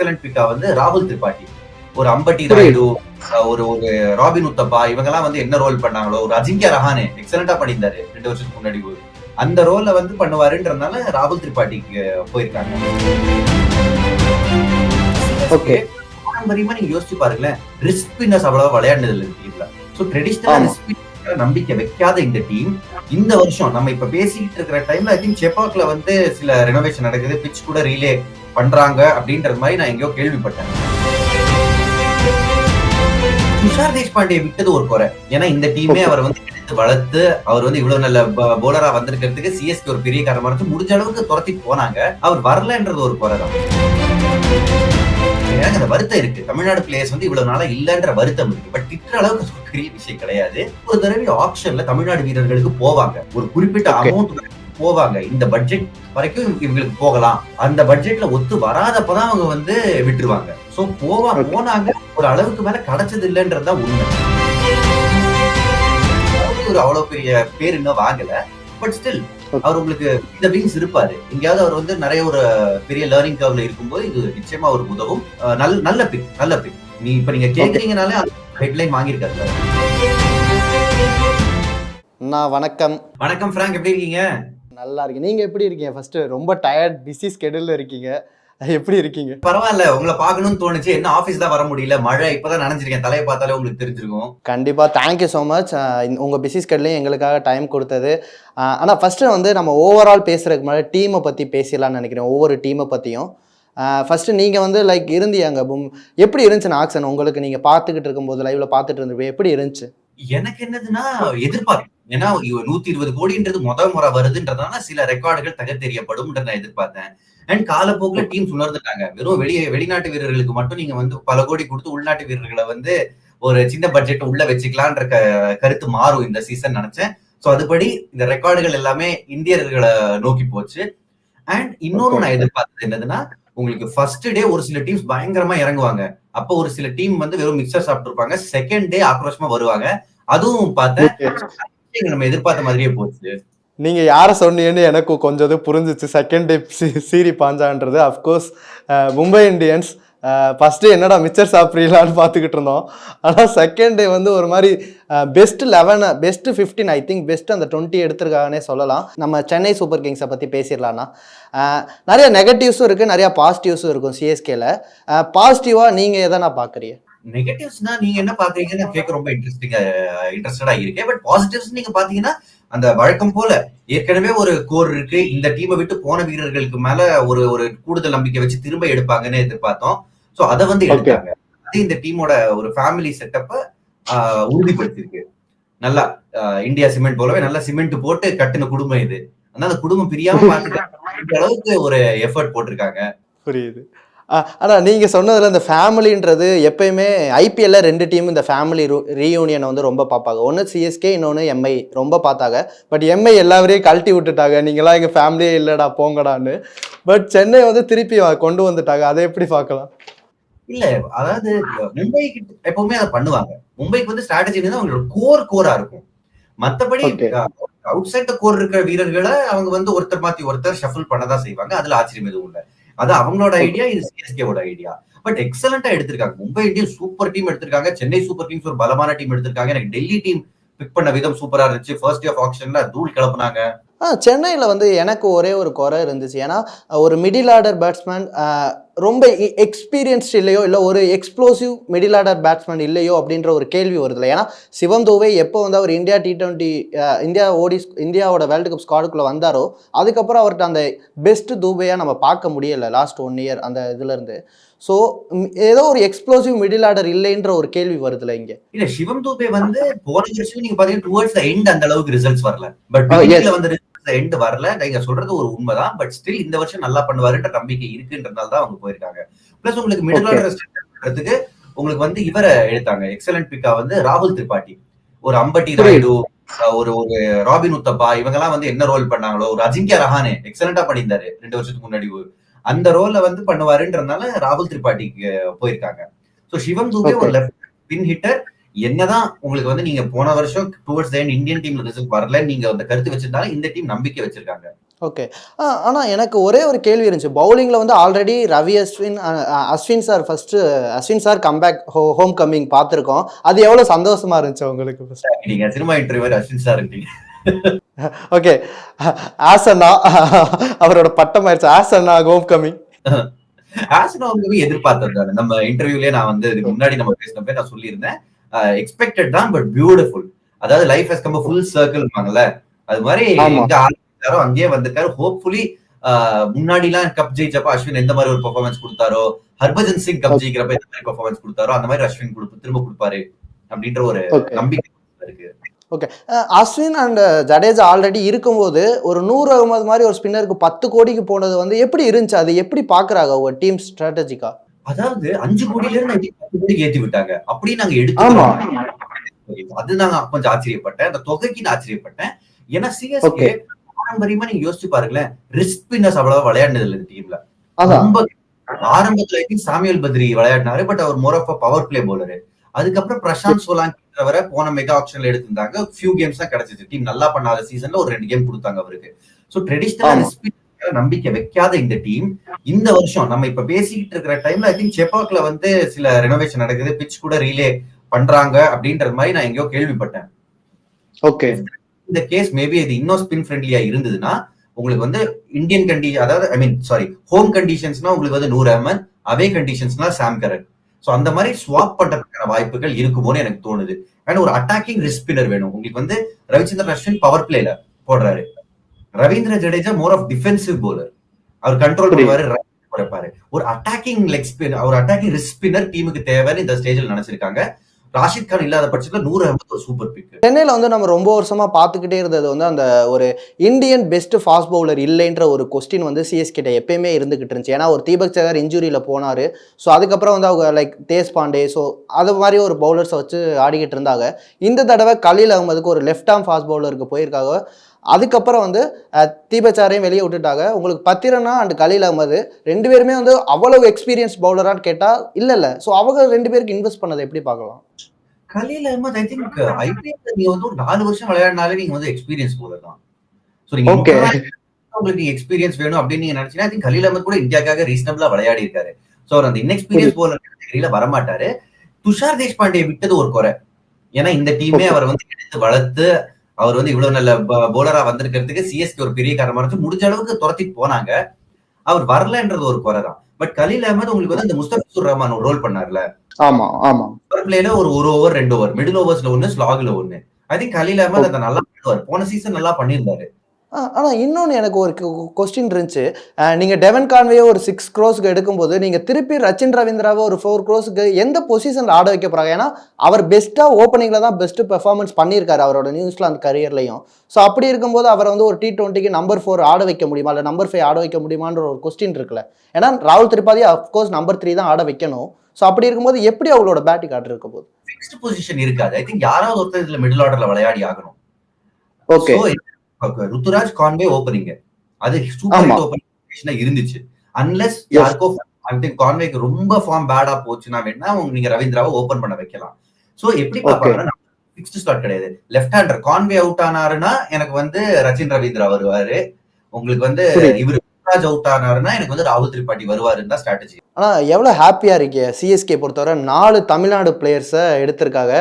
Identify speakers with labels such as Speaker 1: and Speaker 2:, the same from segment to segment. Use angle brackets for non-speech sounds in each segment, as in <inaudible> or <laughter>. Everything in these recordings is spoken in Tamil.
Speaker 1: எக்ஸலண்ட் பிக்கா வந்து ராகுல் திரிபாட்டி ஒரு அம்பட்டி ராயுடு ஒரு ஒரு ராபின் உத்தப்பா இவங்கெல்லாம் வந்து என்ன ரோல் பண்ணாங்களோ ஒரு அஜிங்கியா ரஹானே எக்ஸலண்டா பண்ணியிருந்தாரு. ரெண்டு வருஷத்துக்கு முன்னாடி அந்த ரோல்ல வந்து பண்ணுவாருன்றதுனால ராகுல் திரிபாட்டிக்கு போயிருக்காங்க.
Speaker 2: Okay.
Speaker 1: பாரம்பரியமா நீங்க யோசிச்சு பாருங்களேன் ரிஸ்க் பின்னஸ் அவ்வளவு விளையாடுனது இல்லை சோ ட்ரெடிஷனலா. ரிஸ்க் நம்பிக்கை வைக்காத இந்த டீம் இந்த வருஷம் நம்ம இப்ப பேசிக்கிட்டு இருக்கிற டைம்ல ஐ திங்க் செப்பாக்ல வந்து சில ரெனோவேஷன் நடக்குது பிச் கூட ரீலே பண்றாங்க அப்படின்றது மாதிரி நான் எங்கேயோ கேள்விப்பட்டேன். துஷார் தேஷ்பாண்டே விட்டது ஒரு குறை. ஏன்னா இந்த டீமே. அவர் வந்து எடுத்து வளர்த்து அவர் வந்து இவ்வளவு நல்ல போலரா வந்திருக்கிறதுக்கு சிஎஸ்கே ஒரு பெரிய காரணமா இருந்து முடிஞ்ச அளவுக்கு துரத்தி போனாங்க. அவர் வரலன்றது ஒரு குறை தான். அந்த வருத்தம் இருக்கு. தமிழ்நாடு பிளேயர்ஸ் வந்து இவ்வளவு நாளா இல்லன்ற வருத்தம் இருக்கு. பட் திட்டுற அளவுக்கு பெரிய விஷயம் கிடையாது. ஒரு தடவை ஆப்ஷன்ல தமிழ்நாடு வீரர்களுக்கு போவாங்க. ஒரு குறிப்பிட்ட. அமௌண்ட் போவாங்க. இந்த பட்ஜெட் வரைக்கும் இவங்களுக்கு போகலாம். அந்த பட்ஜெட்ல ஒத்து வராதப்பதான் அவங்க வந்து விட்டுருவாங்க. சோ போவா. போனாங்க. ஒரு அளவுக்கு மேல கிடைச்சது இல்லைன்றதுதான் உண்மை. ஒரு அவ்வளவு பெரிய பேர் இன்னும் வாங்கல. But still. அவர் உங்களுக்கு இந்த விங்ஸ் இருப்பாரு. எங்கேயாவது அவர் வந்து நிறைய ஒரு பெரிய லேர்னிங் கர்வ்ல இருக்கும்போது இது நிச்சயமா ஒரு உதவும். நல்ல நல்ல பிக் நல்ல பிக் நீ இப்ப நீங்க கேக்குறீங்கனாலே ஹெட்லைன் வாங்கியிருக்காரு
Speaker 2: நான் வணக்கம்.
Speaker 1: வணக்கம் பிராங்க் எப்படி இருக்கீங்க?
Speaker 2: நல்லா இருக்கேன். நீங்க எப்படி இருக்கீங்க? ஃபர்ஸ்ட் ரொம்ப டயர்ட் பிஸி ஸ்கெடியூல்ல இருக்கீங்க. எப்படி இருக்கீங்க?
Speaker 1: பரவாயில்ல உங்களை பார்க்கணும்னு தோணுச்சு. என்ன ஆபீஸ் தான் வர முடியல? மழை இப்பதான் நினைச்சிருக்கேன் தலையை பார்த்தாலே உங்களுக்கு தெரிஞ்சிருக்கும்.
Speaker 2: கண்டிப்பா. தேங்க்யூ ஸோ மச் உங்க பிஸி ஸ்கெட்லையும் எங்களுக்காக டைம் கொடுத்தது. ஆனா ஃபர்ஸ்ட் வந்து நம்ம ஓவரால் பேசுறதுக்கு முன்னாடி டீமை பத்தி பேசலாம்னு நினைக்கிறேன். ஒவ்வொரு டீமை பத்தியும். ஃபர்ஸ்ட் நீங்க வந்து லைக் இருந்தீங்க எப்படி இருந்துச்சு ஆக்சன் உங்களுக்கு நீங்க பார்த்துக்கிட்டு இருக்கும்போது லைவ்ல பார்த்துட்டு இருந்தப்ப எப்படி இருந்துச்சு?
Speaker 1: எனக்கு என்னதுன்னா எதிர்பார்ப்பு. ஏன்னா நூத்தி இருபது கோடின்றது முத முறை வருதுன்றதுனால சில ரெக்கார்டுகள் தகர்த்தெறியப்படும் நான் எதிர்பார்த்தேன். அண்ட் காலப்போக்குல டீம்ஸ் உணர்ந்துட்டாங்க வெறும் வெளியே வெளிநாட்டு வீரர்களுக்கு மட்டும் நீங்க வந்து பல கோடி கொடுத்து உள்நாட்டு வீரர்களை வந்து ஒரு சின்ன பட்ஜெட் உள்ள வச்சுக்கலான்ற கருத்து மாறும் இந்த சீசன் நினைச்சேன். சோ அதுபடி இந்த ரெக்கார்டுகள் எல்லாமே இந்தியர்களை நோக்கி போச்சு. அண்ட் இன்னொரு. நான் எதிர்பார்த்தது என்னதுன்னா உங்களுக்கு ஃபர்ஸ்ட் டே ஒரு சில டீம்ஸ் பயங்கரமா இறங்குவாங்க. அப்போ ஒரு சில டீம் வந்து வெறும் மிக்சர் சாப்பிட்டு இருப்பாங்க செகண்ட் டே ஆக்ரோஷமா வருவாங்க. அதுவும் பார்த்தேன் நம்ம எதிர்பார்த்த மாதிரியே போச்சு.
Speaker 2: நீங்க யாரை சொன்னீங்கன்னு எனக்கு கொஞ்சம் புரிஞ்சிச்சு. செகண்ட் டே சீரி பாஞ்சான்றது. Of course Mumbai Indians first என்னடா மிச்சர் சாப்பிட்றீங்களான்னு பார்த்துக்கிட்டு இருந்தோம். ஆனால் செகண்ட் டே வந்து ஒரு மாதிரி best eleven best fifteen I think best அந்த டுவெண்ட்டி எடுத்திருக்காங்கன்னே சொல்லலாம். நம்ம சென்னை சூப்பர் கிங்ஸை பற்றி பேசிடலாம்னா. நிறைய நெகட்டிவ்ஸும் இருக்குது நிறைய பாசிட்டிவ்ஸும் இருக்கும் சிஎஸ்கேல பாசிட்டிவாக நீங்கள் எதை நான் பார்க்குறீங்க?
Speaker 1: நெகட்டிவ்ஸ்னா நீங்க என்ன பாக்குறீங்கன்னு கேட்க ரொம்ப இன்ட்ரெஸ்டிங்கா இன்ட்ரெஸ்டடா இருக்கேன். பட் பாசிட்டிவ்ஸ் நீங்க பாத்தீங்கன்னா அந்த வழக்கம் போல ஏற்கனவே ஒரு கோர் இருக்கு. இந்த டீமை விட்டு போன வீரர்களுக்கு மேல ஒரு ஒரு கூடுதல் நம்பிக்கை வச்சு திரும்ப எடுப்பாங்கன்னு எதிர்பார்த்தோம். சோ அதை வந்து. எடுத்தாங்க. அது இந்த டீமோட ஒரு ஃபேமிலி செட்டப்ப உறுதிப்படுத்திருக்கு நல்லா இந்தியா சிமெண்ட் போலவே நல்லா சிமெண்ட் போட்டு கட்டின குடும்பம் இது. அதனால அந்த குடும்பம் பிரியாம பாத்துக்க அளவுக்கு ஒரு எஃபர்ட் போட்டிருக்காங்க.
Speaker 2: புரியுது. ஆனால் நீங்கள் சொன்னதில் இந்த ஃபேமிலின்றது எப்பயுமே ஐபிஎல்ல ரெண்டு டீம் இந்த ஃபேமிலி ரீயூனியனை வந்து ரொம்ப பார்ப்பாங்க. ஒன்று சிஎஸ்கே இன்னொன்று எம்ஐ ரொம்ப பார்த்தாங்க. பட் எம்ஐ எல்லாவரையும் கழட்டி விட்டுட்டாங்க. நீங்களாம் எங்கள் ஃபேமிலியே இல்லைடா போங்கடான்னு. பட் சென்னை வந்து திருப்பி கொண்டு வந்துட்டாங்க. அதை எப்படி பார்க்கலாம்?
Speaker 1: இல்ல அதாவது மும்பைக்கு எப்பவுமே அதை பண்ணுவாங்க. மும்பைக்கு வந்து ஸ்ட்ராட்டஜி அவங்களோட கோர் கோரா இருக்கும். மத்தபடி. அவுட் சைட் கோர் இருக்கிற வீரர்களை அவங்க வந்து ஒருத்தர் மாத்தி ஒருத்தர் ஷஃபிள் பண்ணதான் செய்வாங்க. அதுல ஆச்சரியம் எதுவும் இல்ல. அது அவங்களோட ஐடியா இது சிஎஸ்கேவோட ஐடியா பட் எக்ஸலண்டா எடுத்திருக்காங்க. மும்பை இந்தியன்ஸ் சூப்பர் டீம் எடுத்திருக்காங்க. சென்னை சூப்பர் கிங்ஸ் ஒரு பலமான டீம் எடுத்திருக்காங்க. எனக்கு டெல்லி டீம் பிக் பண்ண விதம் சூப்பரா இருந்துச்சு. ஃபர்ஸ்ட் ஆஃப் ஆக்ஷன்ல தூள் கிளப்புனாங்க.
Speaker 2: சென்னையில் வந்து எனக்கு ஒரே ஒரு குறை இருந்துச்சு. ஏன்னா ஒரு மிடில் ஆர்டர் பேட்ஸ்மேன் ரொம்ப எக்ஸ்பீரியன்ஸ்ட் இல்லையோ இல்லை ஒரு எக்ஸ்ப்ளோசிவ் மிடில் ஆர்டர் பேட்ஸ்மேன் இல்லையோ அப்படின்ற ஒரு கேள்வி வருதுல ஏன்னா சிவம் தூவே எப்போ வந்து அவர் India T twenty India ODI இந்தியாவோட வேர்ல்டு கப் ஸ்குவாடுக்குள்ளே வந்தாரோ அதுக்கப்புறம் அவர்கிட்ட அந்த பெஸ்ட் தூபையாக நம்ம பார்க்க முடியல லாஸ்ட் ஒன் இயர் அந்த இதுலேருந்து ஸோ ஏதோ ஒரு எக்ஸ்ப்ளோசிவ் மிடில் ஆர்டர் இல்லைன்ற ஒரு கேள்வி வருதுல இங்கே.
Speaker 1: இல்ல சிவம் தூபே வந்து போன வருஷம் நீங்க பாத்தீங்கன்னா டுவர்ட்ஸ் எண்ட் அந்த அளவுக்கு ரிசல்ட்ஸ் வரல. பட்
Speaker 2: Oh,
Speaker 1: எண்ட் வரல. நீங்க சொல்றது ஒரு உண்மைதான். பட் ஸ்டில் இந்த வருஷம் நல்லா பண்ணுவாருன்ற நம்பிக்கை இருக்குன்றதால தான் அவங்க போயிருக்காங்க. பிளஸ் உங்களுக்கு மிடில். ஆர்டர் பண்றதுக்கு உங்களுக்கு வந்து இவரை எடுத்தாங்க. எக்ஸலண்ட் பிக்கா வந்து ராகுல் திரிபாட்டி ஒரு அம்பட்டி. ராயுடு ஒரு ஒரு ராபின் உத்தப்பா இவங்கெல்லாம் வந்து என்ன ரோல் பண்ணாங்களோ ஒரு அஜிங்கியா ரஹானே எக்ஸலண்டா பண்ணியிருந்தாரு. ரெண்டு வருஷத்துக்கு முன்னாடி அந்த ரோல்ல வந்து பண்ணுவாருன்றதுனால ராகுல் திரிபாட்டிக்கு போயிருக்காங்க. சோ சிவம் தூபே ஒரு. லெஃப்ட் பின் ஹிட்டர் என்னதான் உங்களுக்கு வந்து நீங்க போன வருஷம் டுவர்ட்ஸ் எண்ட் இந்தியன் டீம்ல ரிசல்ட் வரல நீங்க அந்த கருத்து வச்சிருந்தாலும் இந்த டீம் நம்பிக்கை வச்சிருக்காங்க.
Speaker 2: ஓகே ஆனால் எனக்கு ஒரே ஒரு கேள்வி இருந்துச்சு. பவுலிங்கில் வந்து already Ravi Ashwin Ashwin sir first Ashwin sir comeback ஹோ ஹோம் கம்மிங் பார்த்துருக்கோம். அது எவ்வளோ சந்தோஷமா இருந்துச்சு உங்களுக்கு first?
Speaker 1: நீங்க சினிமா இன்டர்வியூ அஸ்வின் சார் இருக்கீங்க. <laughs>
Speaker 2: ஓகே ஆசன்னா அவரோட பட்டம் ஆயிடுச்சு. ஆசன்னா ஹோம் கம்மிங்
Speaker 1: ஆசனா வந்து எதிர்பார்த்தது தானே நம்ம இன்டர்வியூலயே நான் வந்து இதுக்கு முன்னாடி நம்ம பேசினப்ப நான் சொல்லியிருந்தேன். எக்ஸ்பெக்டட் தான் பட் பியூட்டிஃபுல் அதாவது லைஃப் ஹஸ் கம் ஃபுல் சர்க்கிள்வாங்கல்ல அது மாதிரி. எங்க ஆரம்பிச்சாரோ அங்கேயே வந்திருக்காரு. ஹோப்ஃபுல்லி முன்னாடி எல்லாம் கப் ஜெயிச்சப்ப அஸ்வின் எந்த மாதிரி ஒரு பெர்ஃபார்மன்ஸ் கொடுத்தாரோ ஹர்பஜன் சிங் கப் ஜெயிக்கிறப்ப எந்த மாதிரி பெர்ஃபார்மன்ஸ் கொடுத்தாரோ அந்த மாதிரி அஸ்வின் கொடுப்பு திரும்ப கொடுப்பாரு அப்படின்ற ஒரு
Speaker 2: ஓகே
Speaker 1: நம்பிக்கை இருக்கு.
Speaker 2: அஸ்வின் அண்ட் ஜடேஜா ஆல்ரெடி இருக்கும்போது ஒரு நூறு அகமது மாதிரி ஒரு ஸ்பின்னருக்கு பத்து கோடிக்கு போனது வந்து எப்படி இருந்துச்சு? அது எப்படி பாக்குறாங்க உங்க டீம் ஸ்ட்ராட்டஜிக்கா
Speaker 1: அதாவது அஞ்சு கோடியில இருந்து பத்து கோடிக்கு ஏத்தி விட்டாங்க. அப்படி நாங்க. எடுத்து அது நாங்க கொஞ்சம் ஆச்சரியப்பட்டேன். அந்த தொகைக்கு நான் ஆச்சரியப்பட்டேன். ஏன்னா சிஎஸ்கே. பாரம்பரியமா நீங்க யோசிச்சு பாருங்களேன். ரிஸ்க் பின்னர்ஸ் அவ்வளவா விளையாடுனது இல்லை இந்த டீம்ல ரொம்ப ஆரம்பத்துல சாமியல் பத்ரி விளையாடினாரு. But our more of power play bowler அதுக்கப்புறம் பிரசாந்த் சோலாங்கின்றவரை போன மெகா ஆப்ஷன்ல எடுத்திருந்தாங்க. ஃபியூ கேம்ஸ் தான் கிடைச்சிச்சு. டீம் நல்லா பண்ணாத சீசன்ல ஒரு ரெண்டு கேம் கொடுத்தாங்க அவருக்கு. சோ ட்ரெடிஷனலா நம்பிக்கை வைக்காத இந்த டீம் இந்த வருஷம் நம்ம இப்ப பேசிக்கிட்டு இருக்கிற டைம்ல ஐ திங்க் செப்பாக்ல வந்து சில ரெனோவேஷன் நடக்குது பிச் கூட ரீலே பண்றாங்க அப்படின்ற மாதிரி நான் எங்கேயோ கேள்விப்பட்டேன்.
Speaker 2: ஓகே
Speaker 1: இந்த கேஸ் மேபி இது இன்னும் ஸ்பின் ஃப்ரெண்ட்லியா இருந்ததுன்னா உங்களுக்கு வந்து இந்தியன் கண்டி அதாவது ஐ மீன் சாரி ஹோம் கண்டிஷன்ஸ்னா உங்களுக்கு வந்து நூர் அஹமத் அவே கண்டிஷன்ஸ்னா சாம் கரன் சோ அந்த மாதிரி ஸ்வாப் பண்றதுக்கான வாய்ப்புகள் இருக்குமோன்னு எனக்கு தோணுது. அண்ட் ஒரு அட்டாக்கிங் ரிஸ்க் ஸ்பின்னர் வேணும். உங்களுக்கு வந்து ரவிச்சந்திரன் அஸ்வின் பவர் பிளேல போடுறாரு. Ravindra Jadeja more of defensive bowler our control. பண்ணுவாரு குறைப்பாரு. ஒரு அட்டாக்கிங் லெக் ஸ்பின் ஒரு அட்டாக்கிங் ரிஸ்க் ஸ்பின்னர் டீமுக்கு தேவைன்னு இந்த ஸ்டேஜில் நினைச்சிருக்காங்க. ராஷித் கான் இல்லாத பட்சத்துல நூறு அஹமத் ஒரு சூப்பர் பிக்
Speaker 2: சென்னையில் வந்து நம்ம ரொம்ப வருஷமா பார்த்துக்கிட்டே இருந்தது வந்து அந்த ஒரு இந்தியன் பெஸ்ட் ஃபாஸ்ட் பவுலர் இல்லைன்ற ஒரு கொஸ்டின் வந்து சிஎஸ் கிட்ட எப்பயுமே இருந்துகிட்டு இருந்துச்சு. ஏன்னா ஒரு தீபக் சகர் இன்ஜுரியில் போனார். ஸோ அதுக்கப்புறம் வந்து அவங்க லைக் தேஸ் பாண்டே. ஸோ அது மாதிரி ஒரு பவுலர்ஸை வச்சு ஆடிக்கிட்டு இருந்தாங்க. இந்த தடவை கலீல் அகமதுக்கு ஒரு லெஃப்ட் ஆர்ம் ஃபாஸ்ட் பவுலருக்கு போயிருக்காங்க. அதுக்கப்புறம் வந்து தீபச்சாரையும் வெளியே விட்டுட்டாங்க. உங்களுக்கு பத்திரனா அண்ட் கலீல் அகமது ரெண்டு பேருமே வந்து அவ்வளவு எக்ஸ்பீரியன்ஸ் பவுலரான்னு கேட்டால் இல்லை இல்லை. ஸோ அவங்க ரெண்டு பேருக்கு இன்வெஸ்ட் பண்ணதை எப்படி பார்க்கலாம்?
Speaker 1: Khaleel Ahmed I think IPL நீங்க வந்து ஒரு நாலு வருஷம் விளையாடினாலே நீங்க வந்து எக்ஸ்பீரியன்ஸ் போலர் தான். சோ நீங்க உங்களுக்கு எக்ஸ்பீரியன்ஸ் வேணும் அப்படின்னு நீங்க நினைச்சீங்கன்னா கலீல் அஹமத் கூட இந்தியாக்காக ரீசனபிளா விளையாடி இருக்காரு. சோ அவர் அந்த இன்எக்ஸ்பீரியன்ஸ் போலர் கேட்டகரியில வரமாட்டாரு. துஷார் தேஷ்பாண்டே விட்டது ஒரு குறை. ஏன்னா இந்த டீமே. அவர் வந்து எடுத்து வளர்த்து அவர் வந்து இவ்வளவு நல்ல போலரா வந்திருக்கிறதுக்கு சிஎஸ்கே ஒரு பெரிய காரணமா இருந்துச்சு. முடிஞ்ச அளவுக்கு துரத்திட்டு போனாங்க. அவர் வரலன்றது ஒரு குறை தான். பட் கலீல் அஹமத் உங்களுக்கு வந்து இந்த முஸ்தபிசுர் ரஹ்மான் ரோல் பண்ணார்ல.
Speaker 2: ஆமா ஆமா.
Speaker 1: பிளேல ஒரு ஒரு ஓவர் ரெண்டு ஓவர் மிடில் ஓவர்ஸ்ல ஒன்னு ஸ்லாக்ல ஒன்னு ஐ திங்க் கலீல் அஹமத் அதை நல்லா பண்ணுவார். போன சீசன் நல்லா பண்ணியிருந்தாரு.
Speaker 2: ஆனால் இன்னொன்று எனக்கு ஒரு கொஸ்டின் இருந்துச்சு. அஹ் நீங்க டெவன் கான்வே ஒரு சிக்ஸ் க்ரோஸ்க்கு எடுக்கும்போது நீங்க திருப்பி ரச்சின் ரவீந்திராவை ஒரு ஃபோர் க்ரோஸ்க்கு எந்த பொசிஷன்ல ஆட வைக்க போறாங்க? ஏன்னா அவர் பெஸ்ட்டா ஓப்பனிங்ல தான் பெஸ்ட் பெர்ஃபார்மன்ஸ் பண்ணியிருக்காரு அவரோட நியூசிலாந்து கரியர்லையும் ஸோ அப்படி இருக்கும்போது அவரை வந்து ஒரு டி டுவெண்ட்டிக்கு நம்பர் ஃபோர் ஆட வைக்க முடியுமா? இல்லை நம்பர் ஃபைவ் ஆட வைக்க முடியுமான்ற ஒரு கொஸ்டின் இருக்குல்ல. ஏன்னா ராகுல் திரிபாதி அஃப்கோர்ஸ் நம்பர் த்ரீ தான் ஆட வைக்கணும். ஸோ அப்படி இருக்கும்போது எப்படி அவங்களோட பேட்டிங் ஆர்டர் இருக்க போகுது?
Speaker 1: ஃபிக்ஸ்ட் பொசிஷன் இருக்காது. ஐ திங்க் யாராவது ஒருத்தர் இதுல மிடில் ஆர்டர்ல விளையாடி ஆகணும்.
Speaker 2: ஓகே
Speaker 1: ருத்துராஜ் கான்வே ஓப்பனிங் அது சூப்பர் ஓப்பனிங் இருந்துச்சு. அன்லெஸ். யாருக்கோ கான்வேக்கு ரொம்ப ஃபார்ம் பேடா போச்சுன்னா வேணா நீங்க ரவீந்திராவை ஓபன் பண்ண வைக்கலாம். சோ எப்படி பார்ப்பாங்கன்னா ஃபிக்ஸ்ட் ஸ்லாட் கிடையாது. லெஃப்ட் ஹேண்டர் கான்வே அவுட் ஆனாருன்னா எனக்கு வந்து ரச்சின் ரவீந்திரா வருவாரு. உங்களுக்கு வந்து. இவர் ருத்துராஜ் அவுட் ஆனாருன்னா எனக்கு வந்து ராகுல் திரிபாட்டி வருவாருன்னு தான் ஸ்ட்ராட்டஜி
Speaker 2: ஆனால் எவ்வளோ ஹாப்பியாக இருக்கீங்க? சிஎஸ்கே பொறுத்தவரை நாலு தமிழ்நாடு பிளேயர்ஸை எடுத்திருக்காங்க.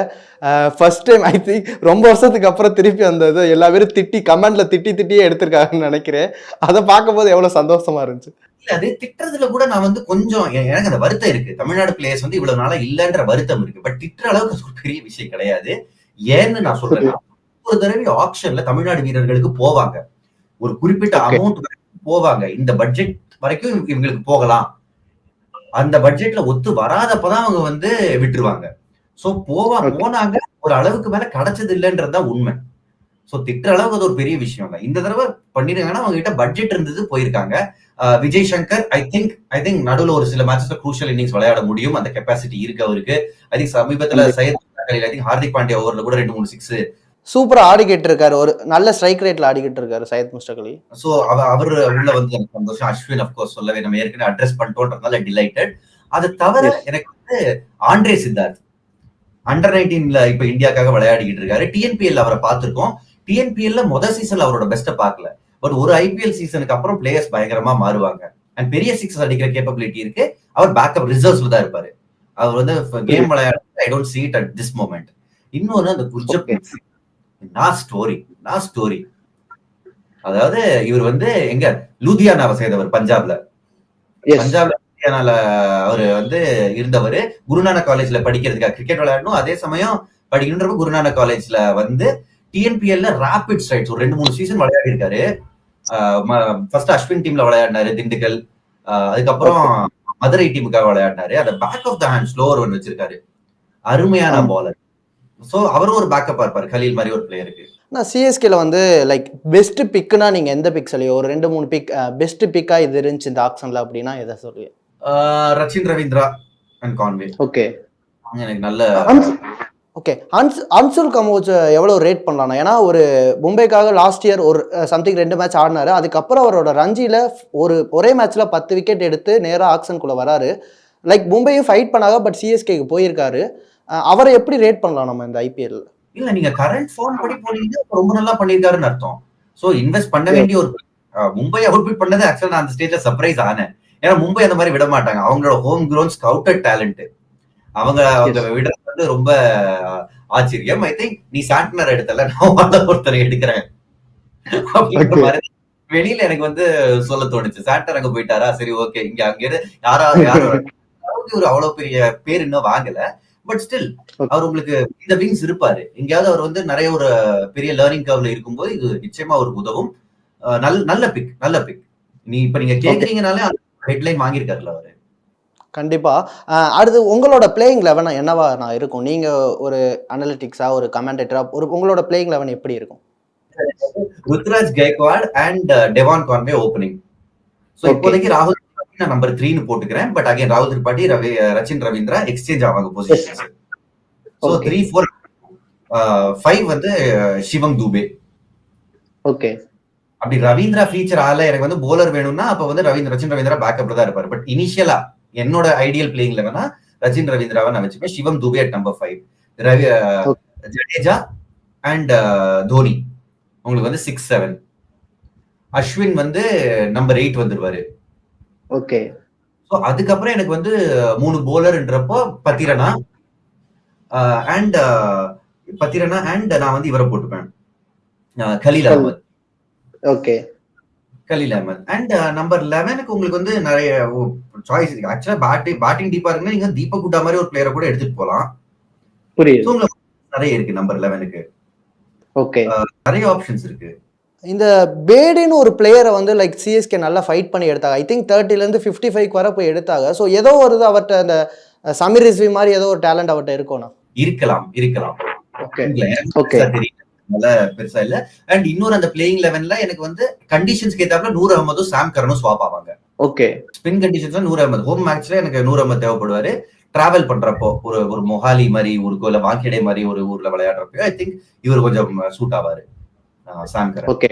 Speaker 2: ஃபர்ஸ்ட் டைம் ஐ திங்க் ரொம்ப வருஷத்துக்கு அப்புறம் திருப்பி அந்த இது எல்லா பேரும் திட்டி கமெண்ட்ல திட்டி திட்டியே எடுத்திருக்காங்கன்னு நினைக்கிறேன். அதை பார்க்கும்போது எவ்வளோ சந்தோஷமா இருந்துச்சு.
Speaker 1: இல்ல அது திட்டுறதுல கூட நான் வந்து கொஞ்சம் எனக்கு அந்த வருத்தம் இருக்கு. தமிழ்நாடு பிளேயர்ஸ் வந்து இவ்வளவு நாளா இல்லன்ற வருத்தம் இருக்கு. பட் திட்டுற அளவுக்கு பெரிய விஷயம் கிடையாது. ஏன்னு நான் சொல்றேன். ஒரு தடவை ஆப்ஷன்ல தமிழ்நாடு வீரர்களுக்கு போவாங்க. ஒரு குறிப்பிட்ட. அமௌண்ட் போவாங்க. இந்த பட்ஜெட் வரைக்கும் இவங்க- இவங்களுக்கு போகலாம். அந்த பட்ஜெட்ல ஒத்து வராதப்பதான் அவங்க வந்து விட்டுருவாங்க. சோ போவா. போனாங்க. ஒரு அளவுக்கு மேல கிடைச்சது இல்லைன்றதுதான் உண்மை. சோ திட்டுற அளவுக்கு அது ஒரு பெரிய விஷயம் இல்ல. இந்த தடவை பண்ணிருக்காங்கன்னா அவங்க கிட்ட பட்ஜெட் இருந்தது போயிருக்காங்க. Vijay Shankar I think I think நடுவுல ஒரு சில மேட்சஸ்ல குரூஷியல் இன்னிங்ஸ் விளையாட முடியும். அந்த கெப்பாசிட்டி இருக்கு அவருக்கு. ஐ திங்க் சமீபத்துல சையத் ஐ திங்க் ஹார்திக் பாண்டியா ஓவர்ல கூட ரெண்டு மூணு சிக்ஸ்
Speaker 2: சூப்பரா ஆடிக்கிட்டு இருக்காரு. ஒரு நல்ல ஸ்ட்ரைக் ரேட்ல ஆடிக்கிட்டு இருக்காரு சையத் முஸ்டக் அலி
Speaker 1: சோ அவ அவர் உள்ள வந்து எனக்கு சந்தோஷம் அஸ்வின் அப்கோர்ஸ் சொல்லவே நம்ம ஏற்கனவே அட்ரஸ் பண்ணிட்டோன்றதுனால டிலைட்டட் அது தவிர. எனக்கு வந்து ஆண்ட்ரே சித்தார்த். அண்டர் நைன்டீன்ல இப்ப இந்தியாக்காக விளையாடிக்கிட்டு இருக்காரு. டிஎன்பிஎல் அவரை பார்த்திருக்கோம். டிஎன்பிஎல்ல முதல் சீசன்ல அவரோட பெஸ்ட்டை பார்க்கல. பட் ஒரு ஐபிஎல் சீசனுக்கு அப்புறம் பிளேயர்ஸ் பயங்கரமா மாறுவாங்க. அண்ட் பெரிய சிக்ஸ் அடிக்கிற கேப்பபிலிட்டி இருக்கு. அவர் பேக்கப் ரிசர்வ்ஸ்ல தான் இருப்பாரு. அவர் வந்து கேம் விளையாட I don't see it at this moment இன்னொன்னு அந்த குர்ஜப் நான் ஸ்டோரி நான் ஸ்டோரி அதாவது இவர் வந்து எங்க? லூதியானாவை சேர்ந்தவர் பஞ்சாப்ல. பஞ்சாப்ல லூதியானால அவர் வந்து இருந்தவர். குருநானக் காலேஜ்ல படிக்கிறதுக்காக கிரிக்கெட் விளையாடணும். அதே சமயம் படிக்கணுன்றப்ப குருநானக் காலேஜ்ல வந்து டிஎன்பிஎல்ல ராபிட் ஸ்ட்ரைட்ஸ் ஒரு ரெண்டு மூணு சீசன் விளையாடி இருக்காரு ஃபர்ஸ்ட் அஸ்வின் டீம்ல விளையாடினாரு திண்டுக்கல். அதுக்கப்புறம் மதுரை டீமுக்காக விளையாடினாரு. அந்த back of the hand slower ஒன்று வச்சிருக்காரு. அருமையான. பாலர் சோ அவரும் ஒரு பேக்கப் இருப்பாரு. கலீல் மாதிரி ஒரு பிளேயருக்கு
Speaker 2: நான் சிஎஸ்கேல வந்து லைக் பெஸ்ட் பிக்குனா நீங்க எந்த பிக் சொல்லுவீங்க ஒரு ரெண்டு மூணு பிக் பெஸ்ட் பிக்கா இது இருந்துச்சு இந்த ஆப்ஷன்ல அப்படின்னா எதை சொல்லுவீங்க
Speaker 1: Rachin Ravindra and Conway
Speaker 2: okay
Speaker 1: எனக்கு நல்ல
Speaker 2: ஓகே அன்ஸ் அன்சுல் கமோச் எவ்வளோ ரேட் பண்ணலாம் ஏன்னா ஒரு மும்பைக்காக லாஸ்ட் இயர் ஒரு சம்திங் ரெண்டு மேட்ச் ஆடினாரு. அதுக்கப்புறம் அவரோட ரஞ்சியில் ஒரு ஒரே மேட்ச்சில் பத்து விக்கெட் எடுத்து நேராக ஆக்ஷனுக்குள்ளே வராரு. லைக் மும்பையும் ஃபைட் பண்ணாங்க பட் சிஎஸ்கேக்கு போயிருக்காரு. அவரை எப்படி ரேட் பண்ணலாம் நம்ம இந்த ஐபிஎல்
Speaker 1: இல்ல நீங்க கரண்ட் ஃபார்ம் படி போனீங்கன்னா ரொம்ப நல்லா பண்ணிருக்காருன்னு அர்த்தம். சோ இன்வெஸ்ட் பண்ண வேண்டிய ஒரு மும்பை அவுட்பிட் பண்ணது ஆக்சுவலா நான் அந்த ஸ்டேஜ்ல சர்ப்ரைஸ் ஆனேன். ஏன்னா மும்பை அந்த மாதிரி விட மாட்டாங்க. அவங்களோட ஹோம் grown ஸ்கவுட்டட் டேலண்ட் அவங்க அவங்க விடுறது வந்து ரொம்ப ஆச்சரியம். ஐ திங்க் நீ சாண்ட்னர் எடுத்தல நான் உன்ன ஒருத்தரை எடுக்கிறேன். அப்படின்ற
Speaker 2: Okay.
Speaker 1: மாதிரி வெளியில எனக்கு வந்து சொல்ல தோணுச்சு. சாண்டர் அங்க போயிட்டாரா? சரி ஓகே இங்க அங்க யாரா யாரும் <laughs> ஒரு அவ்வளவு பெரிய பேர் இன்னும் வாங்கல. பட் ஸ்டில் அவர் உங்களுக்கு இந்த விங்ஸ் இருப்பாரு. எங்கேயாவது அவர் வந்து நிறைய ஒரு பெரிய லேர்னிங் கர்வ்ல இருக்கும்போது இது நிச்சயமா அவருக்கு உதவும். நல்ல நல்ல பிக் நல்ல பிக் நீ இப்ப நீங்க கேக்குறீங்கனாலே ஹெட்லைன் வாங்கியிருக்காருல்ல அவரு.
Speaker 2: கண்டிப்பா. அடுத்து உங்களோட பிளேயிங் லெவன் என்னவா நான் இருக்கும்? நீங்க ஒரு அனலிட்டிக்ஸா ஒரு கமெண்டேட்டரா ஒரு உங்களோட பிளேயிங் லெவன் எப்படி இருக்கும்?
Speaker 1: Ruturaj Gaikwad and Devon Conway opening
Speaker 2: Okay.
Speaker 1: இப்போதைக்கு ராகுல் நான் நம்பர் த்ரீன்னு போட்டுக்கிறேன். பட் அகைன் ராகுல் திரிபாதி ரவி ரச்சின் ரவீந்திரா எக்ஸ்சேஞ்ச் ஆவாங்க positions
Speaker 2: Okay.
Speaker 1: Three four five வந்து சிவம் தூபே
Speaker 2: ஓகே
Speaker 1: அப்படி ரவீந்திரா ஃபீச்சர் ஆல எனக்கு வந்து போலர் வேணும்னா அப்ப வந்து ரவீந்திர ரச்சின் ரவீந்திரா பேக்கப்ல தான் இருப்பாரு. பட் இனிஷியலா என்னோட ஐடியல் பிளேயிங் லெவனா ரச்சின் ரவீந்திராவை நான் வச்சுப்பேன். Shivam Dube at number five Ravi Jadeja and Dhoni உங்களுக்கு வந்து சிக்ஸ் செவன் அஸ்வின் வந்து நம்பர் எயிட் வந்துருவாரு.
Speaker 2: ஓகே.
Speaker 1: ஸோ அதுக்கப்புறம் எனக்கு வந்து மூணு போலர்ன்றப்போ பத்திரனா? அண்ட் பத்திரனா அண்ட் நான் வந்து இவரை போட்டுப்பேன். Khaleel Ahmed
Speaker 2: okay.
Speaker 1: Khaleel Ahmed. And number லெவனுக்கு உங்களுக்கு வந்து நிறைய சாய்ஸ் இருக்கு. ஆக்சுவலா பேட்டிங் பேட்டிங் டீப்பா இருக்குன்னா நீங்க தீபக் குட்டா மாதிரி ஒரு பிளேயரை கூட எடுத்துட்டு போலாம்.
Speaker 2: புரியுது.
Speaker 1: நிறைய இருக்கு நம்பர் லெவனுக்கு
Speaker 2: ஓகே.
Speaker 1: நிறைய ஆப்ஷன்ஸ் இருக்கு.
Speaker 2: இந்த பேடின்னு ஒரு பிளேயரை வந்து லைக் சிஎஸ்கே நல்லா ஃபைட் பண்ணி எடுத்தாங்க. ஐ திங்க் தேர்ட்டிலேருந்து ஃபிஃப்டி ஃபைவ் வர போய் எடுத்தாங்க. ஸோ ஏதோ ஒரு இது அவர்கிட்ட அந்த சமீர் ரிஸ்வி மாதிரி ஏதோ ஒரு டேலண்ட் அவர்கிட்ட இருக்கும்ண்ணா
Speaker 1: இருக்கலாம் இருக்கலாம்.
Speaker 2: Okay Okay.
Speaker 1: பெருசா இல்ல. அண்ட் இன்னொரு அந்த பிளேயிங் லெவன்ல எனக்கு வந்து கண்டிஷன்ஸ்க்கு ஏத்தாப்புல நூர் அகமதும் சாம் கரனும் ஸ்வாப் ஆவாங்க.
Speaker 2: ஓகே
Speaker 1: ஸ்பின் கண்டிஷன்ஸ்ல நூர் அகமது. ஹோம் மேட்ச்ல எனக்கு நூர் அகமது தேவைப்படுவாரு. டிராவல் பண்றப்போ ஒரு ஒரு மொஹாலி மாதிரி ஒரு கோல வாங்கிடே மாதிரி ஒரு ஊர்ல விளையாடுறப்போ ஐ திங்க் இவர் கொஞ்சம் சூட் ஆவாரு. Sam Curran
Speaker 2: okay